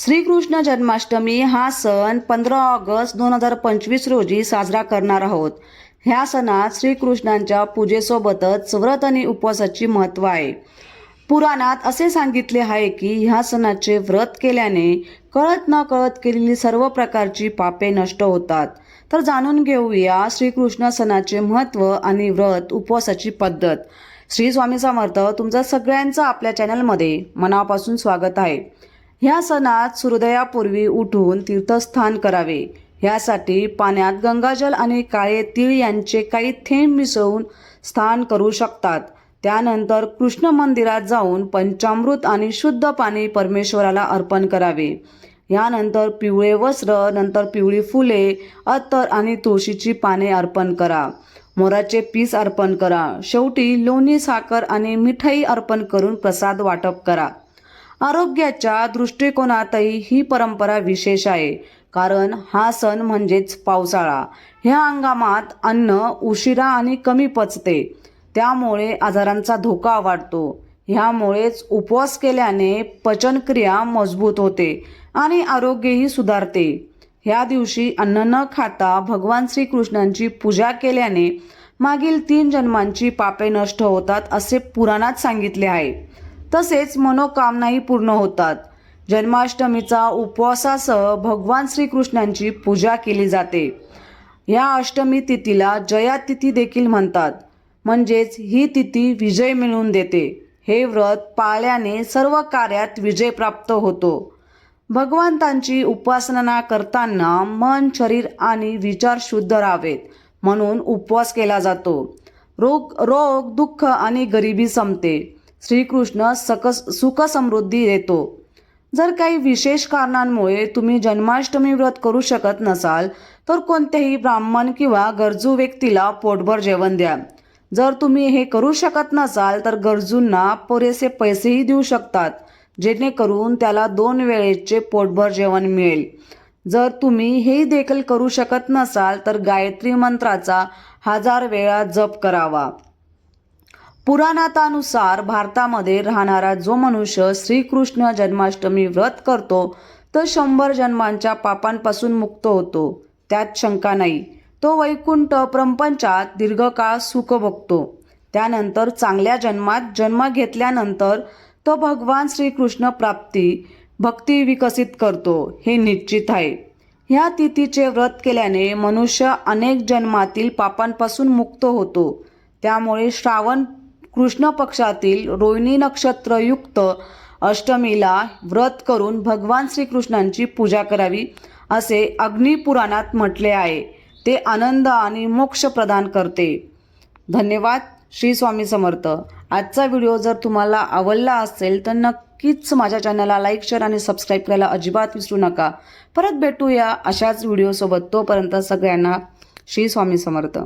श्रीकृष्ण जन्माष्टमी हा सण पंधरा ऑगस्ट दोन हजार पंचवीस रोजी साजरा करणार आहोत. ह्या सणात श्रीकृष्णांच्या पूजेसोबतच व्रत आणि उपवासाची महत्त्व आहे. पुराणात असे सांगितले आहे की ह्या सणाचे व्रत केल्याने कळत न कळत केलेली सर्व प्रकारची पापे नष्ट होतात. तर जाणून घेऊया श्रीकृष्ण सणाचे महत्त्व आणि व्रत उपवासाची पद्धत. श्री स्वामी समर्थ तुमचं सगळ्यांचं आपल्या चॅनलमध्ये मनापासून स्वागत आहे. ह्या सणात सूर्योदयापूर्वी उठून तीर्थस्थान करावे. ह्यासाठी पाण्यात गंगाजल आणि काळे तीळ यांचे काही थेंब मिसळून स्नान करू शकतात. त्यानंतर कृष्ण मंदिरात जाऊन पंचामृत आणि शुद्ध पाणी परमेश्वराला अर्पण करावे. यानंतर पिवळे वस्त्र नंतर पिवळी फुले अत्तर आणि तुळशीची पाने अर्पण करा. मोराचे पीस अर्पण करा. शेवटी लोणी साखर आणि मिठाई अर्पण करून प्रसाद वाटप करा. आरोग्याच्या दृष्टिकोनातही ही परंपरा विशेष आहे. कारण हा सण म्हणजेच पावसाळा. ह्या हंगामात अन्न उशिरा आणि कमी पचते. त्यामुळे आजारांचा धोका वाढतो. ह्यामुळेच उपवास केल्याने पचनक्रिया मजबूत होते आणि आरोग्यही सुधारते. ह्या दिवशी अन्न न खाता भगवान श्रीकृष्णांची पूजा केल्याने मागील तीन जन्मांची पापे नष्ट होतात असे पुराणात सांगितले आहे. तसेच मनोकामनाही पूर्ण होतात. जन्माष्टमीचा उपवासासह भगवान श्रीकृष्णांची पूजा केली जाते. या अष्टमी तिथीला जया तिथी देखील म्हणतात. म्हणजेच ही तिथी विजय मिळवून देते. हे व्रत पाळल्याने सर्व कार्यात विजय प्राप्त होतो. भगवंतांची उपासना करताना मन शरीर आणि विचार शुद्ध राहावेत म्हणून उपवास केला जातो. रोग रोग दुःख आणि गरिबी संपते. श्रीकृष्ण सकस सुख समृद्धी देतो. जर काही विशेष कारणांमुळे तुम्ही जन्माष्टमी व्रत करू शकत नसाल तर कोणत्याही ब्राह्मण किंवा गरजू व्यक्तीला पोटभर जेवण द्या. जर तुम्ही हे करू शकत नसाल तर गरजूंना पुरेसे पैसेही देऊ शकतात जेणेकरून त्याला दोन वेळेचे पोटभर जेवण मिळेल. जर तुम्ही हे देखील करू शकत नसाल तर गायत्री मंत्राचा हजार वेळा जप करावा. पुराणातानुसार भारतामध्ये राहणारा जो मनुष्य श्रीकृष्ण जन्माष्टमी व्रत करतो तर शंभर जन्मांच्या पापांपासून मुक्त होतो. त्यात शंका नाही. तो वैकुंठ प्रपंचात दीर्घकाळ सुख भोगतो. त्यानंतर चांगल्या जन्मात जन्म घेतल्यानंतर तो भगवान श्रीकृष्ण प्राप्ती भक्ती विकसित करतो हे निश्चित आहे. ह्या तिथीचे व्रत केल्याने मनुष्य अनेक जन्मातील पापांपासून मुक्त होतो. त्यामुळे श्रावण कृष्ण पक्षातील रोहिणी नक्षत्रयुक्त अष्टमीला व्रत करून भगवान श्रीकृष्णांची पूजा करावी असे अग्निपुराणात म्हटले आहे. ते आनंद आणि मोक्ष प्रदान करते. धन्यवाद. श्री स्वामी समर्थ. आजचा व्हिडिओ जर तुम्हाला आवडला असेल तर नक्कीच माझ्या चॅनलला लाईक शेअर आणि सबस्क्राईब करायला अजिबात विसरू नका. परत भेटूया अशाच व्हिडिओसोबत. तोपर्यंत सगळ्यांना श्री स्वामी समर्थ.